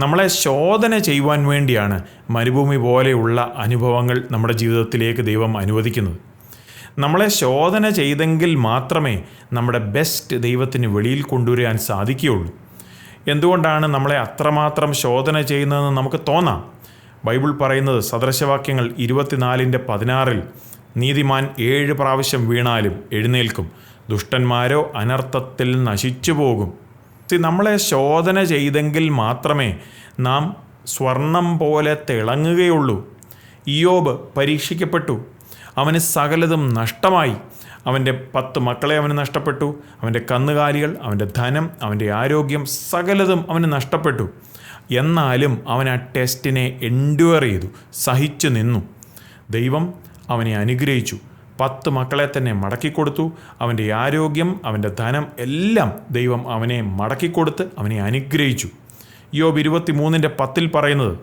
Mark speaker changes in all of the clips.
Speaker 1: നമ്മളെ ശോധന ചെയ്യുവാൻ വേണ്ടിയാണ് മരുഭൂമി പോലെയുള്ള അനുഭവങ്ങൾ നമ്മുടെ ജീവിതത്തിലേക്ക് ദൈവം അനുവദിക്കുന്നത്. നമ്മളെ ശോധന ചെയ്തെങ്കിൽ മാത്രമേ നമ്മുടെ ബെസ്റ്റ് ദൈവത്തിന് വെളിയിൽ കൊണ്ടുവരാൻ സാധിക്കുകയുള്ളൂ. എന്തുകൊണ്ടാണ് നമ്മളെ അത്രമാത്രം ശോധന ചെയ്യുന്നതെന്ന് നമുക്ക് തോന്നാം? ബൈബിൾ പറയുന്നത് സദൃശവാക്യങ്ങൾ ഇരുപത്തിനാലിന്റെ പതിനാറിൽ നീതിമാൻ ഏഴ് പ്രാവശ്യം വീണാലും എഴുന്നേൽക്കും. ദുഷ്ടന്മാരോ അനർത്ഥത്തിൽ നശിച്ചു പോകും See, നമ്മളെ ശോധന ചെയ്തെങ്കിൽ മാത്രമേ നാം സ്വർണം പോലെ തിളങ്ങുകയുള്ളൂ. ഇയോബ് പരീക്ഷിക്കപ്പെട്ടു. അവന് സകലതും നഷ്ടമായി. അവന്റെ പത്ത് മക്കളെ അവന് നഷ്ടപ്പെട്ടു. അവന്റെ കന്നുകാലികൾ അവന്റെ ധനം അവന്റെ ആരോഗ്യം സകലതും അവന് നഷ്ടപ്പെട്ടു. എന്നാലും അവൻ ആ ടെസ്റ്റിനെ എൻഡ്യൂർ ചെയ്തു. സഹിച്ചു നിന്നു. ദൈവം അവനെ അനുഗ്രഹിച്ചു. പത്ത് മക്കളെ തന്നെ മടക്കിക്കൊടുത്തു അവന്റെ ആരോഗ്യം അവന്റെ ധനം എല്ലാം ദൈവം അവനെ മടക്കിക്കൊടുത്ത് അവനെ അനുഗ്രഹിച്ചു. യോബ് ഇരുപത്തി മൂന്നിന്റെ പത്തിൽ പറയുന്നത്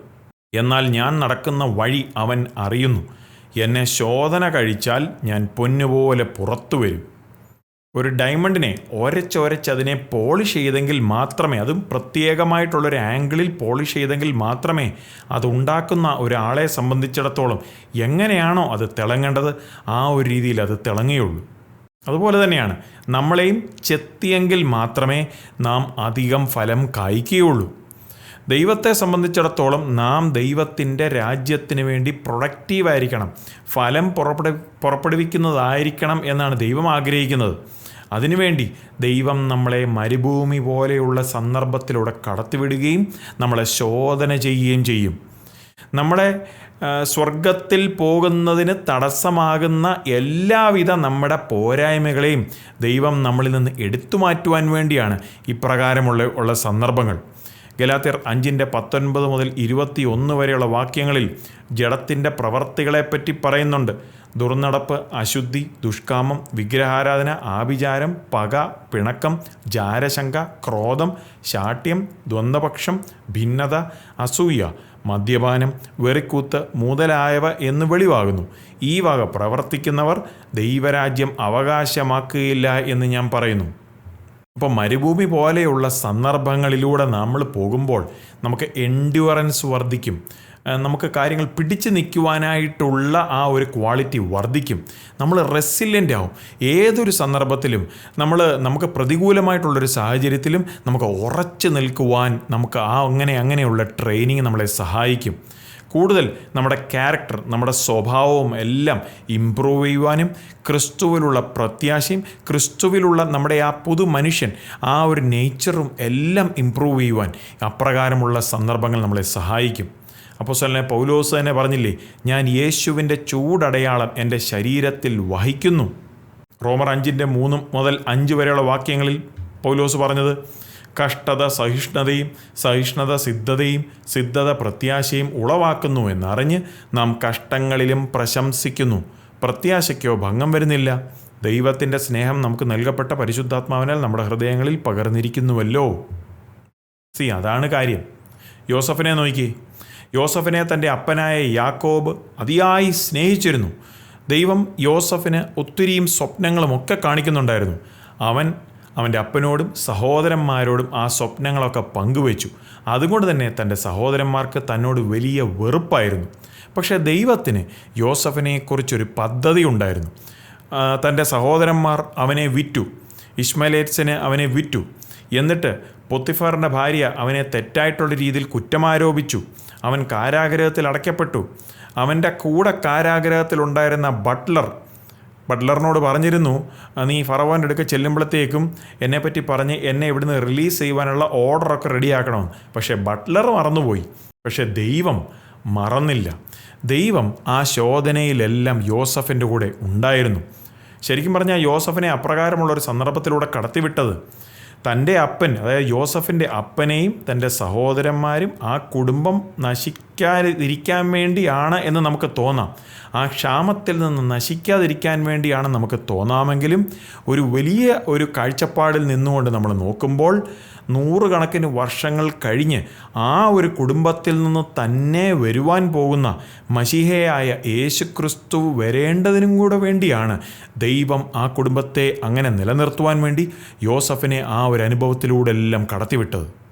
Speaker 1: എന്നാൽ ഞാൻ നടക്കുന്ന വഴി അവൻ അറിയുന്നു. എന്നെ ശോധന കഴിച്ചാൽ ഞാൻ പൊന്നുപോലെ പുറത്തു വരും. ഒരു ഡയമണ്ടിനെ ഒരച്ചൊരച്ച് അതിനെ പോളിഷ് ചെയ്തെങ്കിൽ മാത്രമേ അതും പ്രത്യേകമായിട്ടുള്ളൊരു ആംഗിളിൽ പോളിഷ് ചെയ്തെങ്കിൽ മാത്രമേ അതുണ്ടാക്കുന്ന ഒരാളെ സംബന്ധിച്ചിടത്തോളം എങ്ങനെയാണോ അത് തിളങ്ങേണ്ടത് ആ ഒരു രീതിയിൽ അത് തിളങ്ങുകയുള്ളൂ. അതുപോലെ തന്നെയാണ് നമ്മളെയും ചെത്തിയെങ്കിൽ മാത്രമേ നാം അധികം ഫലം കായ്ക്കുകയുള്ളൂ. ദൈവത്തെ സംബന്ധിച്ചിടത്തോളം നാം ദൈവത്തിന്റെ രാജ്യത്തിന് വേണ്ടി പ്രൊഡക്റ്റീവായിരിക്കണം ഫലം പുറപ്പെടു പുറപ്പെടുവിക്കുന്നതായിരിക്കണം എന്നാണ് ദൈവം ആഗ്രഹിക്കുന്നത്. അതിനുവേണ്ടി ദൈവം നമ്മളെ മരുഭൂമി പോലെയുള്ള സന്ദർഭത്തിലൂടെ കടത്തിവിടുകയും നമ്മളെ ശോധന ചെയ്യുകയും ചെയ്യും. നമ്മുടെ സ്വർഗത്തിൽ പോകുന്നതിന് തടസ്സമാകുന്ന എല്ലാവിധ നമ്മുടെ പോരായ്മകളെയും ദൈവം നമ്മളിൽ നിന്ന് എടുത്തു മാറ്റുവാൻ വേണ്ടിയാണ് ഇപ്രകാരമുള്ള ഉള്ള സന്ദർഭങ്ങൾ. ഗലാത്യർ അഞ്ചിന്റെ പത്തൊൻപത് മുതൽ ഇരുപത്തി ഒന്ന് വരെയുള്ള വാക്യങ്ങളിൽ ജഡത്തിന്റെ പ്രവർത്തികളെപ്പറ്റി പറയുന്നുണ്ട്. ദുർനടപ്പ് അശുദ്ധി ദുഷ്കാമം വിഗ്രഹാരാധന ആഭിചാരം പക പിണക്കം ജാരശങ്ക ക്രോധം ശാഠ്യം ദ്വന്ദ്പക്ഷം ഭിന്നത അസൂയ മദ്യപാനം വെറിക്കൂത്ത് മുതലായവ എന്ന് വെളിവാകുന്നു. ഈ വക പ്രവർത്തിക്കുന്നവർ ദൈവരാജ്യം അവകാശമാക്കുകയില്ല എന്ന് ഞാൻ പറയുന്നു. അപ്പോൾ മരുഭൂമി പോലെയുള്ള സന്ദർഭങ്ങളിലൂടെ നമ്മൾ പോകുമ്പോൾ നമുക്ക് എൻഡ്യൂറൻസ് വർദ്ധിക്കും. നമുക്ക് കാര്യങ്ങൾ പിടിച്ചു നിൽക്കുവാനായിട്ടുള്ള ആ ഒരു ക്വാളിറ്റി വർദ്ധിക്കും. നമ്മൾ റെസിലിയന്റ് ആവും. ഏതൊരു സന്ദർഭത്തിലും നമ്മൾ നമുക്ക് പ്രതികൂലമായിട്ടുള്ളൊരു സാഹചര്യത്തിലും നമുക്ക് ഉറച്ചു നിൽക്കുവാൻ നമുക്ക് ആ അങ്ങനെ അങ്ങനെയുള്ള ട്രെയിനിങ് നമ്മളെ സഹായിക്കും. കൂടുതൽ നമ്മുടെ ക്യാരക്ടർ നമ്മുടെ സ്വഭാവവും എല്ലാം ഇമ്പ്രൂവ് ചെയ്യുവാനും ക്രിസ്തുവിലുള്ള പ്രത്യാശയും ക്രിസ്തുവിലുള്ള നമ്മുടെ ആ പുതു മനുഷ്യൻ ആ ഒരു നേച്ചറും എല്ലാം ഇമ്പ്രൂവ് ചെയ്യുവാൻ അപ്രകാരമുള്ള സന്ദർഭങ്ങൾ നമ്മളെ സഹായിക്കും. അപ്പോൾ സ്വലനെ പൗലോസ് തന്നെ പറഞ്ഞില്ലേ ഞാൻ യേശുവിന്റെ ചൂടടയാളം എന്റെ ശരീരത്തിൽ വഹിക്കുന്നു. റോമർ അഞ്ചിന്റെ മൂന്നും മുതൽ അഞ്ച് വരെയുള്ള വാക്യങ്ങളിൽ പൗലോസ് പറഞ്ഞത് കഷ്ടത സഹിഷ്ണുതയും സഹിഷ്ണുത സിദ്ധതയും സിദ്ധത പ്രത്യാശയും ഉളവാക്കുന്നു എന്നറിഞ്ഞ് നാം കഷ്ടങ്ങളിലും പ്രശംസിക്കുന്നു. പ്രത്യാശയ്ക്കോ ഭംഗം വരുന്നില്ല. ദൈവത്തിന്റെ സ്നേഹം നമുക്ക് നൽകപ്പെട്ട പരിശുദ്ധാത്മാവിനാൽ നമ്മുടെ ഹൃദയങ്ങളിൽ പകർന്നിരിക്കുന്നുവല്ലോ. സി അതാണ് കാര്യം. യോസഫിനെ നോക്കി യോസഫിനെ തന്റെ അപ്പനായ യാക്കോബ് അതിയായി സ്നേഹിച്ചിരുന്നു. ദൈവം യോസഫിന് ഒത്തിരിയും സ്വപ്നങ്ങളും ഒക്കെ കാണിക്കുന്നുണ്ടായിരുന്നു. അവൻ അവന്റെ അപ്പനോടും സഹോദരന്മാരോടും ആ സ്വപ്നങ്ങളൊക്കെ പങ്കുവച്ചു. അതുകൊണ്ട് തന്നെ തന്റെ സഹോദരന്മാർക്ക് തന്നോട് വലിയ വെറുപ്പായിരുന്നു. പക്ഷേ ദൈവത്തിന് യോസഫിനെക്കുറിച്ചൊരു പദ്ധതി ഉണ്ടായിരുന്നു. തന്റെ സഹോദരന്മാർ അവനെ വിറ്റു. ഇസ്മലേറ്റ്സിന് അവനെ വിറ്റു. എന്നിട്ട് പൊത്തിഫറിന്റെ ഭാര്യ അവനെ തെറ്റായിട്ടുള്ള രീതിയിൽ കുറ്റമാരോപിച്ചു. അവൻ കാരാഗ്രഹത്തിൽ അടയ്ക്കപ്പെട്ടു. അവന്റെ കൂടെ കാരാഗ്രഹത്തിലുണ്ടായിരുന്ന ബട്ട്ലർ ബട്ട്ലറിനോട് പറഞ്ഞിരുന്നു "ആ, നീ ഫറവാന്റെ അടുക്ക ചെല്ലുമ്പോഴത്തേക്കും എന്നെപ്പറ്റി പറഞ്ഞ് എന്നെ ഇവിടുന്ന് റിലീസ് ചെയ്യുവാനുള്ള ഓർഡറൊക്കെ റെഡിയാക്കണം പക്ഷേ ബട്ട്ലർ മറന്നുപോയി. പക്ഷേ ദൈവം മറന്നില്ല. ദൈവം ആ ശോധനയിലെല്ലാം യോസഫിന്റെ കൂടെ ഉണ്ടായിരുന്നു. ശരിക്കും പറഞ്ഞാൽ യോസഫിനെ അപ്രകാരമുള്ള ഒരു സന്ദർഭത്തിലൂടെ കടത്തിവിട്ടത് തന്റെ അപ്പൻ അതായത് യോസഫിന്റെ അപ്പനെയും തന്റെ സഹോദരന്മാരും ആ കുടുംബം നശിക്കാതിരിക്കാൻ വേണ്ടിയാണ് എന്ന് നമുക്ക് തോന്നാം. ആ ക്ഷാമത്തിൽ നിന്ന് നശിക്കാതിരിക്കാൻ വേണ്ടിയാണ് നമുക്ക് തോന്നാമെങ്കിലും ഒരു വലിയ ഒരു കാഴ്ചപ്പാടിൽ നിന്നുകൊണ്ട് നമ്മൾ നോക്കുമ്പോൾ നൂറുകണക്കിന് വർഷങ്ങൾ കഴിഞ്ഞ് ആ ഒരു കുടുംബത്തിൽ നിന്ന് തന്നെ വരുവാൻ പോകുന്ന മഷിഹയായ യേശുക്രിസ്തു വരേണ്ടതിനും കൂടെ വേണ്ടിയാണ് ദൈവം ആ കുടുംബത്തെ അങ്ങനെ നിലനിർത്തുവാൻ വേണ്ടി യോസഫിനെ ആ ഒരു അനുഭവത്തിലൂടെ എല്ലാം കടത്തിവിട്ടത്.